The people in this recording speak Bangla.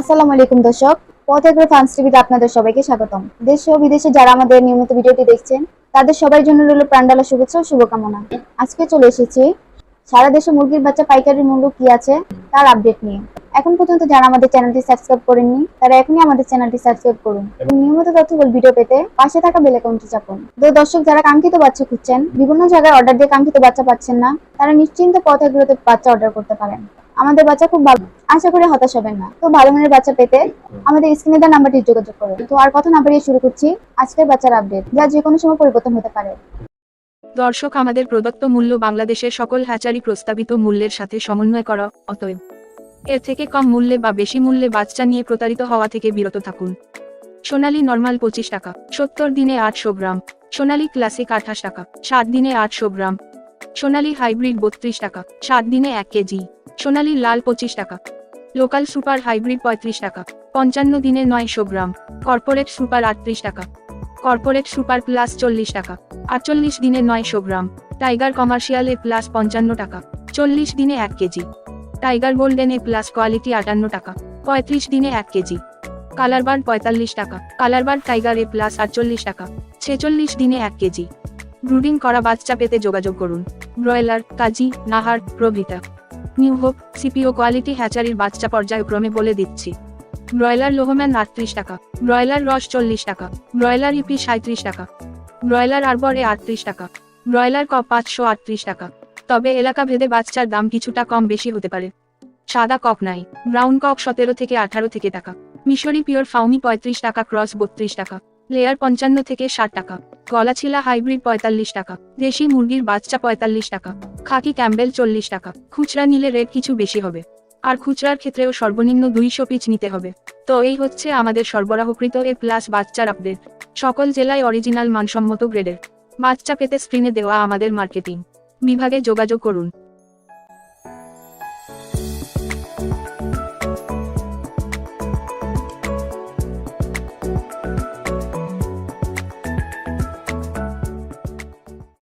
আসসালামু আলাইকুম দর্শক পথেগ্রো ফান্স টিভিতে আপনাদের সবাইকে স্বাগতম। দেশ ও বিদেশে যারা আমাদের নিয়মিত ভিডিওটি দেখছেন, তাদের জন্য রইল প্রাণডালা শুভেচ্ছা ও শুভকামনা। আজকে চলে এসেছি, সারা দেশে মুরগির বাচ্চা মূল্য কি আছে, তার আপডেট নিয়ে। এখন পর্যন্ত যারা আমাদের চ্যানেলটি সাবস্ক্রাইব করেননি, তারা এখনই আমাদের চ্যানেলটি সাবস্ক্রাইব করুন এবং নিয়মিত তথ্যবল ভিডিও পেতে পাশে থাকা বেল আইকনটি চাপুন। তো দর্শক, যারা কাঙ্ক্ষিত বাচ্চা খুঁজছেন, বিভিন্ন জায়গায় অর্ডার দিয়ে কাঙ্ক্ষিত বাচ্চা পাচ্ছেন না, তারা নিশ্চিন্তে পথেগ্রোতে বাচ্চা অর্ডার করতে পারেন। আমাদের বাচ্চা খুব ভালো। আশা করি হতাশ হবেন না। তো ভালো মানের বাচ্চা পেতে আমাদের স্ক্রিনে দেওয়া নাম্বারটি যোগাযোগ করুন। তো আর কথা না বাড়িয়ে শুরু করছি আজকের বাচ্চার আপডেট যা যে কোনো সময় পরিবর্তন হতে পারে। দর্শক, আমাদের প্রদত্ত মূল্য বাংলাদেশের সকল হ্যাচারি প্রস্তাবিত মূল্যের সাথে সমন্বয় করা, অতএব এর থেকে কম মূল্যে বা বেশি মূল্যে বাচ্চা নিয়ে প্রতারিত হওয়া থেকে বিরত থাকুন। সোনালী নর্মাল পঁচিশ টাকা, সত্তর দিনে আটশো গ্রাম। সোনালী ক্লাসিক আঠাশ টাকা, সাত দিনে আটশো গ্রাম। সোনালী হাইব্রিড বত্রিশ টাকা, সাত দিনে এক কেজি। সোনালী লাল পঁচিশ টাকা। লোকাল সুপার হাইব্রিড পঁয়ত্রিশ টাকা, পঞ্চান্ন দিনে নয়শো গ্রাম। কর্পোরেট সুপার আটত্রিশ টাকা। কর্পোরেট সুপার প্লাস চল্লিশ টাকা, আটচল্লিশ দিনে নয়শো গ্রাম। টাইগার কমার্শিয়াল এ প্লাস পঞ্চান্ন টাকা, চল্লিশ দিনে এক KG. Tiger golden A plus quality আটান্ন টাকা, পঁয়ত্রিশ দিনে এক কেজি। কালারবার পঁয়তাল্লিশ টাকা কালারবার টাইগার এ প্লাস আটচল্লিশ টাকা, ছেচল্লিশ দিনে এক কেজি। ব্রুডিং করা বাচ্চা পেতে যোগাযোগ করুন। ব্রয়লার, কাজী, নাহার, প্রভৃতা। নিউ হোপ, সিপিও কোয়ালিটি হ্যাচারির বাচ্চা পর্যায়ক্রমে বলে দিচ্ছি। ব্রয়লার লোহম্যান আটত্রিশ টাকা। ব্রয়লার রস চল্লিশ টাকা। ব্রয়লার ইপি সাঁত্রিশ টাকা। ব্রয়লার আরবরে আটত্রিশ টাকা। ব্রয়লার কক পাঁচশো আটত্রিশ টাকা। তবে এলাকা ভেদে বাচ্চার দাম কিছুটা কম বেশি হতে পারে। সাদা কক নাই। ব্রাউন কক সতেরো থেকে আঠারো থেকে টাকা। মিশরি পিওর ফাউমি পঁয়ত্রিশ টাকা, ক্রস বত্রিশ টাকা। লেয়ার পঞ্চান্ন থেকে ষাট টাকা। গলা গলাছিলা হাইব্রিড পঁয়তাল্লিশ টাকা। দেশি মুরগির বাচ্চা পঁয়তাল্লিশ টাকা। খাকি ক্যাম্বেল চল্লিশ টাকা। খুচরা নিলে রেট কিছু বেশি হবে। আর খুচরার ক্ষেত্রেও সর্বনিম্ন দুইশো পিচ নিতে হবে। তো এই হচ্ছে আমাদের সরবরাহকৃত এ প্লাস বাচ্চার আপডেট। সকল জেলায় অরিজিনাল মানসম্মত গ্রেডের বাচ্চা পেতে স্ক্রিনে দেওয়া আমাদের মার্কেটিং। বিভাগে যোগাযোগ করুন।